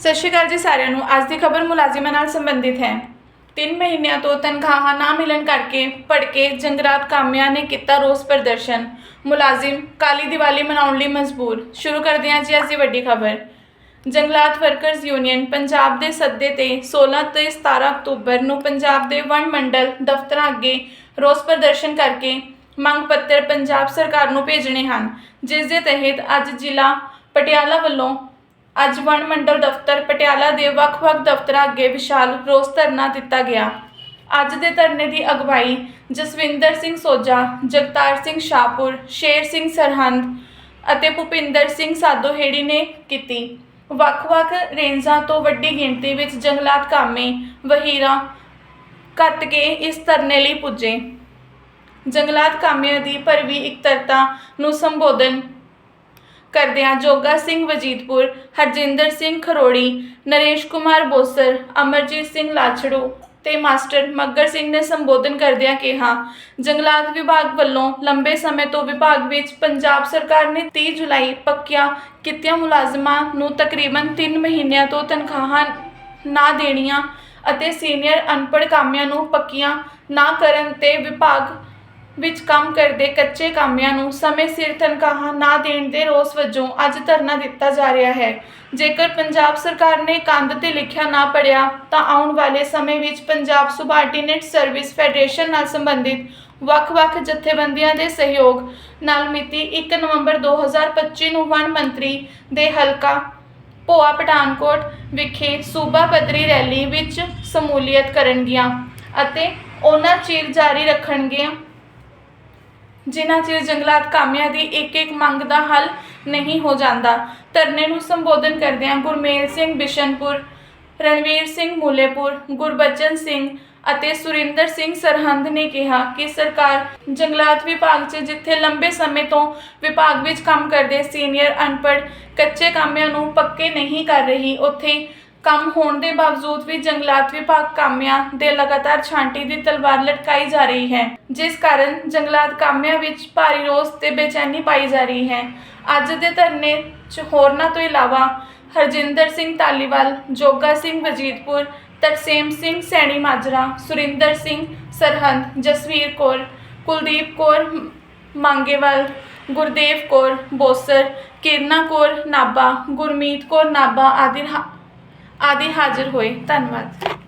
ਸਤਿ ਸ਼੍ਰੀ ਅਕਾਲ ਜੀ ਸਾਰਿਆਂ ਨੂੰ। ਅੱਜ ਦੀ ਖਬਰ ਮੁਲਾਜ਼ਮਾਂ ਨਾਲ ਸੰਬੰਧਿਤ ਹੈ। 3 ਮਹੀਨਿਆਂ ਤੋਂ ਤਨਖਾਹਾਂ ਨਾ ਮਿਲਣ ਕਰਕੇ ਭੜਕੇ ਜੰਗਰਾਤ ਕਾਮਿਆਂ ਨੇ ਕੀਤਾ ਰੋਸ ਪ੍ਰਦਰਸ਼ਨ। ਮੁਲਾਜ਼ਮ ਕਾਲੀ ਦੀਵਾਲੀ ਮਨਾਉਣ ਲਈ ਮਜਬੂਰ। ਸ਼ੁਰੂ ਕਰਦੇ ਹਾਂ ਜੀ ਅੱਜ ਦੀ ਵੱਡੀ ਖਬਰ। ਜੰਗਲਾਤ ਵਰਕਰਜ਼ ਯੂਨੀਅਨ ਪੰਜਾਬ ਦੇ ਸੱਦੇ ਤੇ 16 ਤੇ 17 ਅਕਤੂਬਰ ਨੂੰ ਪੰਜਾਬ ਦੇ ਵਣ ਮੰਡਲ ਦਫ਼ਤਰਾਂ ਅੱਗੇ ਰੋਸ ਪ੍ਰਦਰਸ਼ਨ ਕਰਕੇ ਮੰਗ ਪੱਤਰ ਪੰਜਾਬ ਸਰਕਾਰ ਨੂੰ ਭੇਜਣੇ ਹਨ, ਜਿਸ ਦੇ ਤਹਿਤ ਅੱਜ ਜ਼ਿਲ੍ਹਾ ਪਟਿਆਲਾ ਵੱਲੋਂ ਅੱਜ ਵਣ ਮੰਡਲ ਦਫ਼ਤਰ ਪਟਿਆਲਾ ਦੇ ਵੱਖ-ਵੱਖ ਦਫ਼ਤਰਾਂ ਅੱਗੇ ਵਿਸ਼ਾਲ ਰੋਸ ਧਰਨਾ ਦਿੱਤਾ ਗਿਆ। ਅੱਜ ਦੇ ਧਰਨੇ ਦੀ ਅਗਵਾਈ ਜਸਵਿੰਦਰ ਸਿੰਘ ਸੋਜਾ ਜਗਤਾਰ ਸਿੰਘ ਸ਼ਾਹਪੁਰ, ਸ਼ੇਰ ਸਿੰਘ ਸਰਹੰਦ ਅਤੇ ਭੁਪਿੰਦਰ ਸਿੰਘ ਸਾਦੋਹੇੜੀ ਨੇ ਕੀਤੀ। ਵੱਖ-ਵੱਖ ਰੇਂਜਾਂ ਤੋਂ ਵੱਡੀ ਗਿਣਤੀ ਵਿੱਚ ਜੰਗਲਾਤ ਕਾਮੇ, ਵਹੀਰਾਂ ਕੱਟ ਕੇ ਇਸ ਧਰਨੇ ਲਈ ਪੁੱਜੇ। ਜੰਗਲਾਤ ਕਾਮਿਆਂ ਦੀ ਭਰਵੀ ਇਕਤਰਤਾ ਨੂੰ ਸੰਬੋਧਨ ਕਰਦਿਆਂ ਜੋਗਾ ਸਿੰਘ ਵਜੀਦਪੁਰ, ਹਰਜਿੰਦਰ ਸਿੰਘ ਖਰੋੜੀ, ਨਰੇਸ਼ ਕੁਮਾਰ ਬੋਸਰ, ਅਮਰਜੀਤ ਸਿੰਘ ਲਾਛੜੂ ਤੇ ਮਾਸਟਰ ਮੱਗਰ ਸਿੰਘ ਨੇ ਸੰਬੋਧਨ ਕਰਦਿਆਂ ਕਿਹਾ, ਜੰਗਲਾਤ ਵਿਭਾਗ ਵੱਲੋਂ ਲੰਬੇ ਸਮੇਂ ਤੋਂ ਵਿਭਾਗ ਵਿੱਚ ਪੰਜਾਬ ਸਰਕਾਰ ਨੇ 30 ਜੁਲਾਈ ਪੱਕਿਆ ਕਿੱਤਿਆਂ ਮੁਲਾਜ਼ਮਾਂ ਨੂੰ ਤਕਰੀਬਨ 3 ਮਹੀਨਿਆਂ ਤੋਂ ਤਨਖਾਹਾਂ ਨਾ ਦੇਣੀਆਂ ਅਤੇ ਸੀਨੀਅਰ ਅਨਪੜ੍ਹ ਕਾਮਿਆਂ ਨੂੰ ਪੱਕੀਆਂ ਨਾ ਕਰਨ ਤੇ ਵਿਭਾਗ ਵਿੱਚ ਕੰਮ ਕਰਦੇ ਕੱਚੇ ਕਾਮਿਆਂ ਨੂੰ ਸਮੇਂ ਸਿਰ ਤਨਖਾਹਾਂ ਨਾ ਦੇਣ ਦੇ ਰੋਸ ਵਜੋਂ ਅੱਜ ਧਰਨਾ ਦਿੱਤਾ ਜਾ ਰਿਹਾ ਹੈ। ਜੇਕਰ ਪੰਜਾਬ ਸਰਕਾਰ ਨੇ ਕੰਧ ਤੇ ਲਿਖਿਆ ਨਾ ਪੜਿਆ, ਤਾਂ ਆਉਣ ਵਾਲੇ ਸਮੇਂ ਵਿੱਚ ਪੰਜਾਬ ਸੁਬਾਰਡੀਨੇਟ ਸਰਵਿਸ ਫੈਡਰੇਸ਼ਨ ਨਾਲ ਸੰਬੰਧਿਤ ਵੱਖ-ਵੱਖ ਜਥੇਬੰਦੀਆਂ ਦੇ ਸਹਿਯੋਗ ਨਾਲ ਮਿਤੀ 1 ਨਵੰਬਰ 2025 ਨੂੰ ਵਣ ਮੰਤਰੀ ਦੇ ਹਲਕਾ ਭੋਆ ਪਠਾਨਕੋਟ ਵਿਖੇ ਸੂਬਾ ਪੱਧਰੀ ਰੈਲੀ ਵਿੱਚ ਸਮੂਲੀਅਤ ਕਰਨਗੀਆਂ ਅਤੇ ਉਹਨਾਂ ਚਿਰ ਜਾਰੀ ਰੱਖਣਗੀਆਂ। ਜਿਨ੍ਹਾਂ ਚਿਰ ਜੰਗਲਾਤ ਕਾਮਿਆਂ ਦੀ ਇੱਕ ਇੱਕ ਮੰਗ ਦਾ ਹੱਲ ਨਹੀਂ ਹੋ ਜਾਂਦਾ। ਧਰਨੇ ਨੂੰ ਸੰਬੋਧਨ ਕਰਦਿਆਂ ਗੁਰਮੇਲ ਸਿੰਘ ਬਿਸ਼ਨਪੁਰ, ਰਣਵੀਰ ਸਿੰਘ ਮੂਲੇਪੁਰ, ਗੁਰਬਚਨ ਸਿੰਘ ਅਤੇ ਸੁਰਿੰਦਰ ਸਿੰਘ ਸਰਹੰਦ ਨੇ ਕਿਹਾ ਕਿ ਸਰਕਾਰ ਜੰਗਲਾਤ ਵਿਭਾਗ 'ਚ ਜਿੱਥੇ ਲੰਬੇ ਸਮੇਂ ਤੋਂ ਵਿਭਾਗ ਵਿੱਚ ਕੰਮ ਕਰਦੇ ਸੀਨੀਅਰ, ਅਨਪੜ੍ਹ, ਕੱਚੇ ਕਾਮਿਆਂ ਨੂੰ ਪੱਕੇ ਨਹੀਂ ਕਰ ਰਹੀ, ਉੱਥੇ ਕੰਮ ਹੋਣ ਦੇ ਬਾਵਜੂਦ ਵੀ ਜੰਗਲਾਤ ਵਿਭਾਗ ਕਾਮਿਆਂ ਦੇ ਲਗਾਤਾਰ ਛਾਂਟੀ ਦੀ ਤਲਵਾਰ ਲਟਕਾਈ ਜਾ ਰਹੀ ਹੈ, ਜਿਸ ਕਾਰਨ ਜੰਗਲਾਤ ਕਾਮਿਆਂ ਵਿੱਚ ਭਾਰੀ ਰੋਸ ਤੇ ਬੇਚੈਨੀ ਪਾਈ ਜਾ ਰਹੀ ਹੈ। ਅੱਜ ਦੇ ਧਰਨੇ 'ਚ ਹੋਰਨਾਂ ਤੋਂ ਇਲਾਵਾ ਹਰਜਿੰਦਰ ਸਿੰਘ ਤਾਲੀਵਾਲ ਜੋਗਾ ਸਿੰਘ ਵਜੀਦਪੁਰ, ਤਰਸੇਮ ਸਿੰਘ ਸੈਣੀ ਮਾਜਰਾ, ਸੁਰਿੰਦਰ ਸਿੰਘ ਸਰਹੰਦ, ਜਸਵੀਰ ਕੌਰ, ਕੁਲਦੀਪ ਕੌਰ ਮ- ਮੰਗੇਵਾਲ, ਗੁਰਦੇਵ ਕੌਰ, ਬੋਸਰ, ਕਿਰਨਾ ਕੌਰ ਨਾਬਾ ਗੁਰਮੀਤ ਕੌਰ ਨਾਬਾ ਆਦਿ ਆਦਿ ਹਾਜ਼ਰ ਹੋਏ। ਧੰਨਵਾਦ।